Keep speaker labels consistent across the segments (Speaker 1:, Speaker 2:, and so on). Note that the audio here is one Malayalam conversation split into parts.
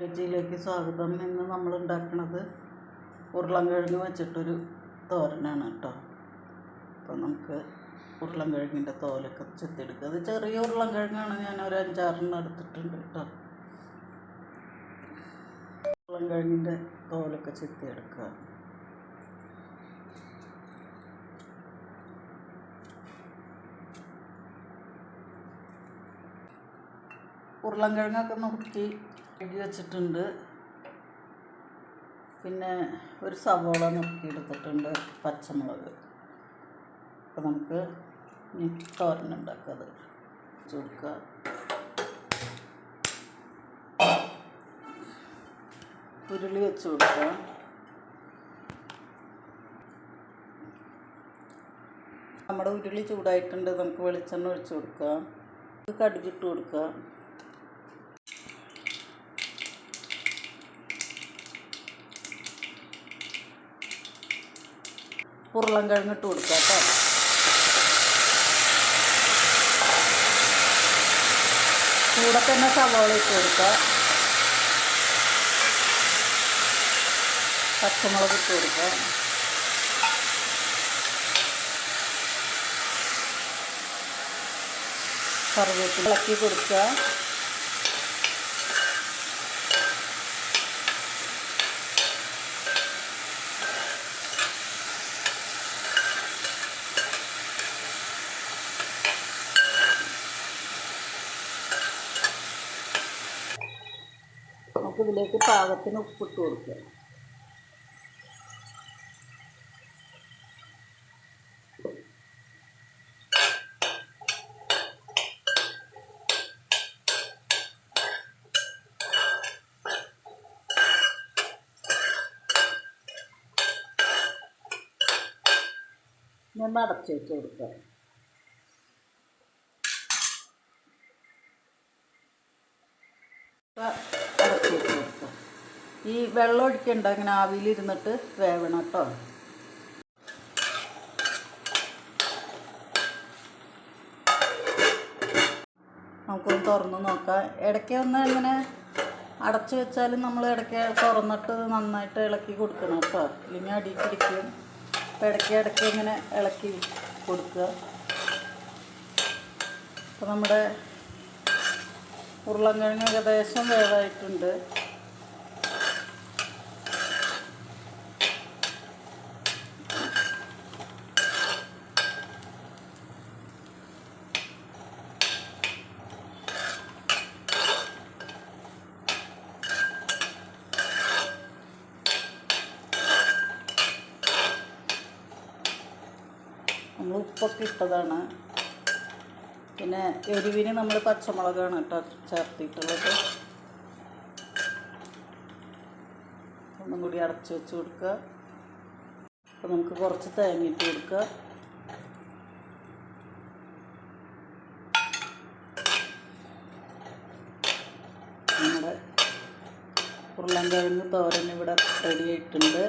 Speaker 1: രുചിയിലേക്ക് സ്വാഗതം ഇന്ന് നമ്മൾ ഉണ്ടാക്കുന്നത് ഉരുളൻകിഴങ്ങ് വെച്ചിട്ടൊരു തോരനാണ് കേട്ടോ. അപ്പോൾ നമുക്ക് ഉരുളൻകിഴങ്ങിന്റെ തോലൊക്കെ ചെത്തിയെടുക്കുക അത് ചെറിയ ഉരുളൻകിഴങ്ങാണ് ഞാൻ ഒരു അഞ്ചാറെണ്ണം എടുത്തിട്ടുണ്ട് കേട്ടോ. ഉരുളൻകിഴങ്ങിന്റെ തോലൊക്കെ ചെത്തിയെടുക്കുക. ഉരുളൻകിഴങ്ങൊക്കെ നുറുക്കി കഴുകി വെച്ചിട്ടുണ്ട്. പിന്നെ ഒരു സവോള നുറുക്കിയെടുത്തിട്ടുണ്ട് പച്ചമുളക്. അപ്പോൾ നമുക്ക് ഉണ്ടാക്കാം അത്. ചുടുക്കുക ഉരുളി വെച്ച് കൊടുക്കുക നമ്മുടെ ഉരുളി ചൂടായിട്ടുണ്ട് നമുക്ക് വെളിച്ചെണ്ണ ഒഴിച്ച് കൊടുക്കുക കടുകിട്ട് കൊടുക്കുക ഉരുളൻ കിഴങ്ങിട്ട് കൊടുക്കുക കേട്ടോ. കൂടെ തന്നെ സവാള ഇട്ട് കൊടുക്കുക. പച്ചമുളക് ഇട്ട് കൊടുക്കുക. കറിവേപ്പില കൊടുക്കുക. ഇതിലേക്ക് പാകത്തിന് ഉപ്പിട്ട് കൊടുക്കുക. അടച്ച് വെച്ച് കൊടുക്കുക കൊടുക്കുക. ഈ വെള്ളം ഒഴിക്കണ്ട ഇങ്ങനെ ആവിയിലിരുന്നിട്ട് വേവണം കേട്ടോ. നമുക്കൊന്ന് തുറന്ന് നോക്കാം. ഇടയ്ക്ക് ഒന്ന് ഇങ്ങനെ അടച്ചു വെച്ചാലും നമ്മൾ ഇടയ്ക്ക് തുറന്നിട്ട് നന്നായിട്ട് ഇളക്കി കൊടുക്കണം കേട്ടോ. ഇല്ലെങ്കിൽ അടി പിടിക്കും. അപ്പോൾ ഇടയ്ക്ക് ഇടയ്ക്ക് ഇങ്ങനെ ഇളക്കി കൊടുക്കുക. അപ്പോൾ നമ്മുടെ ഉരുളൻകിഴങ്ങ് ഏകദേശം വേവായിട്ടുണ്ട്. നമ്മൾ ഉപ്പൊക്കെ ഇട്ടതാണ് പിന്നെ എരിവിന് നമ്മൾ പച്ചമുളകാണ് കേട്ടോ ചേർത്തിട്ടുള്ളത്. ഒന്നും കൂടി അടച്ച് വെച്ച് കൊടുക്കുക. അപ്പോൾ നമുക്ക് കുറച്ച് തേങ്ങ ഇട്ട് കൊടുക്കുക. നമ്മുടെ ഉരുളൻകിഴങ്ങ് തോരൻ ഇവിടെ റെഡി ആയിട്ടുണ്ട്.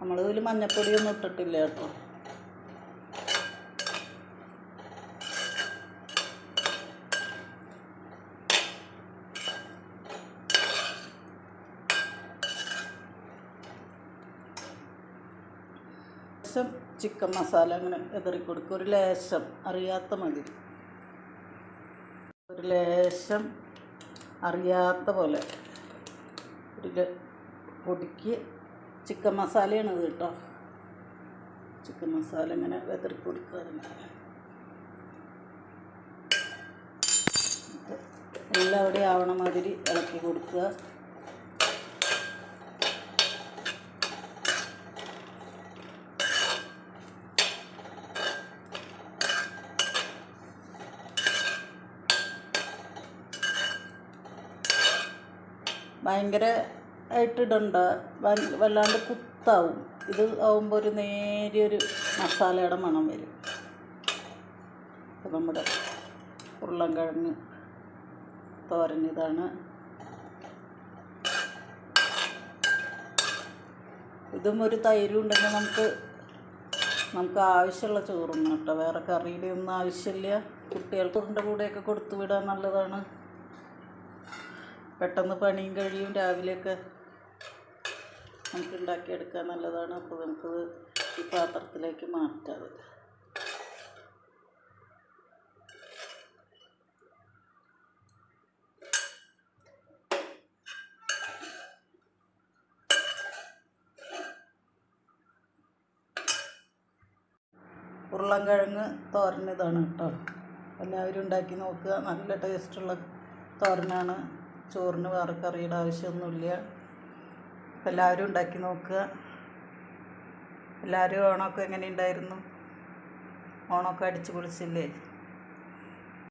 Speaker 1: നമ്മളിതിൽ മഞ്ഞപ്പൊടിയൊന്നും ഇട്ടിട്ടില്ല കേട്ടോ. ലേശം ചിക്കൻ മസാല അങ്ങനെ എതിറി കൊടുക്കുക ഒരു ലേശം അറിയാത്ത മതി. ഒരു ലേശം അറിയാത്ത പോലെ ഒരു പൊടിക്ക് ചിക്കൻ മസാലയാണ് ഇത് കേട്ടോ. ചിക്കൻ മസാല ഇങ്ങനെ വെതറി കൊടുക്കുക എല്ലാം എല്ലാവിടെയും ആവണ മാതിരി ഇളക്കി കൊടുക്കുക. ഭയങ്കര ആയിട്ട് ഇടണ്ട വല്ലാണ്ട് കുത്താവും. ഇത് ആവുമ്പോൾ ഒരു നേരിയൊരു മസാലയുടെ മണം വരും. അപ്പോൾ നമ്മുടെ ഉരുളൻകിഴങ്ങ് തോരൻ ഇതാണ്. ഇതും ഒരു തൈരും ഉണ്ടെങ്കിൽ നമുക്ക് നമുക്ക് ആവശ്യമുള്ള ചോറും കേട്ടോ. വേറെ കറിയുടെ ഒന്നും ആവശ്യമില്ല. കുട്ടികൾക്ക് ഉരുണ്ട കൂടെയൊക്കെ കൊടുത്തു വിടാൻ നല്ലതാണ്. പെട്ടെന്ന് പണിയും കഴിയും. രാവിലെയൊക്കെ നമുക്ക് ഉണ്ടാക്കിയെടുക്കാൻ നല്ലതാണ്. അപ്പോൾ നമുക്കത് ഈ പാത്രത്തിലേക്ക് മാറ്റാം. ഉരുളൻകിഴങ്ങ് തോരനിതാണ് കേട്ടോ. എല്ലാവരും ഉണ്ടാക്കി നോക്കുക. നല്ല ടേസ്റ്റുള്ള തോരനാണ്. ചോറിന് വേറെ കറിയുടെ ആവശ്യമൊന്നുമില്ല. എല്ലാവരും ഉണ്ടാക്കി നോക്കുക. എല്ലാവരും ഓണമൊക്കെ എങ്ങനെ ഉണ്ടായിരുന്നു ഓണമൊക്കെ അടിച്ചു പൊളിച്ചില്ലേ